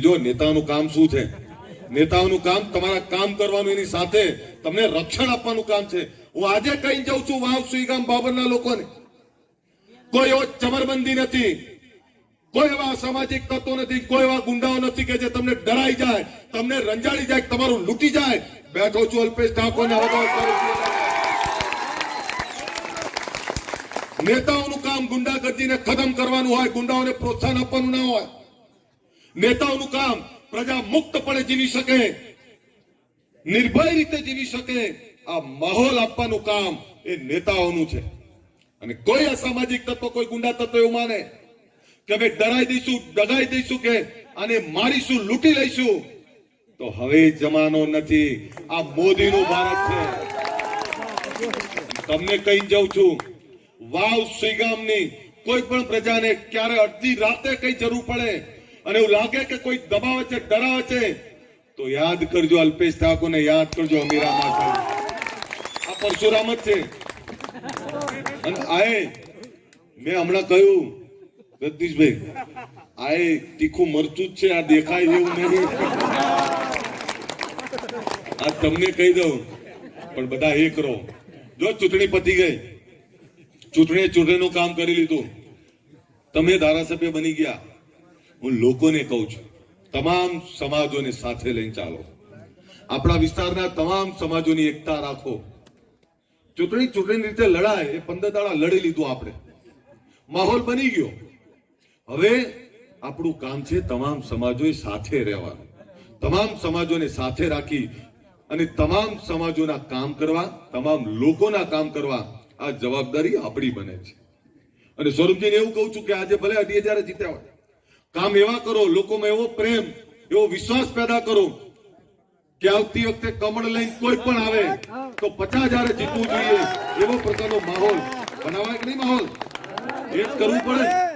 જો નેતાનું કામ શું છે? નેતાઓનું કામ તમારા કામ કરવાનું એની સાથે તમને રક્ષણ આપવાનું કામ છે. હું આજે કહી જાઉં છું, વાવ સુઈગામ બાબરના લોકોને. કોઈ એવો ચમરબંધી નથી. કોઈ એવા સામાજિક તત્વો નથી, કોઈ એવા ગુંડાઓ નથી કે જે તમને ડરાઈ જાય, તમને રંજાડી જાય, તમારું લૂંટી જાય. બેઠો છું અલ્પેશ ઠાકોરને અવાજ કરું છું. નેતાઓનું કામ ગુંડાગર્દીને ખતમ કરવાનું હોય, ગુંડાઓને પ્રોત્સાહન આપવાનું ના હોય. નેતાઓનું કામ પ્રજા મુક્તપણે જીવી શકે, નિર્ભય રીતે જીવી શકે, આ માહોલ આપવાનું કામ એ નેતાઓનું છે. અને કોઈ અસામાજિક તત્વ, કોઈ ગુંડા તત્વ એવું માને કે અમે ડરાઈ દઈશું, ડગાઈ દઈશું કે આને મારીશું, લૂંટી લઈશું, તો હવે જમાનો નથી. આ મોદીનું ભારત છે. તમને કહી જાઉં છું, વાવ સુઈગામની કોઈ પણ પ્રજાને ક્યારે અડધી રાતે કઈ જરૂર પડે અને એવું લાગે કે કોઈ દબાવે છે, ડરાવે છે, તો યાદ કરજો અલ્પેશ ઠાકોરને, યાદ કરજો અમીરા માતા આ પરશુરામ જ છે. અને આએ મેં હમણાં કહ્યું જગદીશભાઈ આએ તીખું મરચું જ છે, આ દેખાય એવું નહીં. આ તમને કહી દઉં, પણ બધા એક રહો જો ચૂંટણી પતી ગઈ, ચૂંટણીએ ચૂંટણીનું કામ કરી લીધું. તમે ધારાસભ્ય બની ગયા. હું લોકોને કહું છું, તમામ સમાજોને સાથે લઈને ચાલો. આપણા વિસ્તારના તમામ સમાજોની એકતા રાખો. ચૂંટણી ચૂંટણી રીતે લડાય એ પંદર દાડા લડી લીધું આપણે. માહોલ બની ગયો. હવે આપણું કામ છે તમામ સમાજોએ સાથે રહેવાનું. તમામ સમાજોને સાથે રાખી અને તમામ સમાજોના કામ કરવા, તમામ લોકોના કામ કરવા આ જવાબદારી આપણી બને છે. અને સ્વરૂપજીને એવું કહું છું કે આજે ભલે અઢી હજાર જીત્યા હોય કામ એવા કરો, લોકોમાં એવો પ્રેમ, એવો વિશ્વાસ પેદા કરો કે આવતી વખતે કમળ લઈને કોઈ પણ આવે તો પચાસ હજાર જીતવું જોઈએ એવો પ્રકારનો માહોલ બનાવાય કે નહીં માહોલ? એ જ કરવું પડે.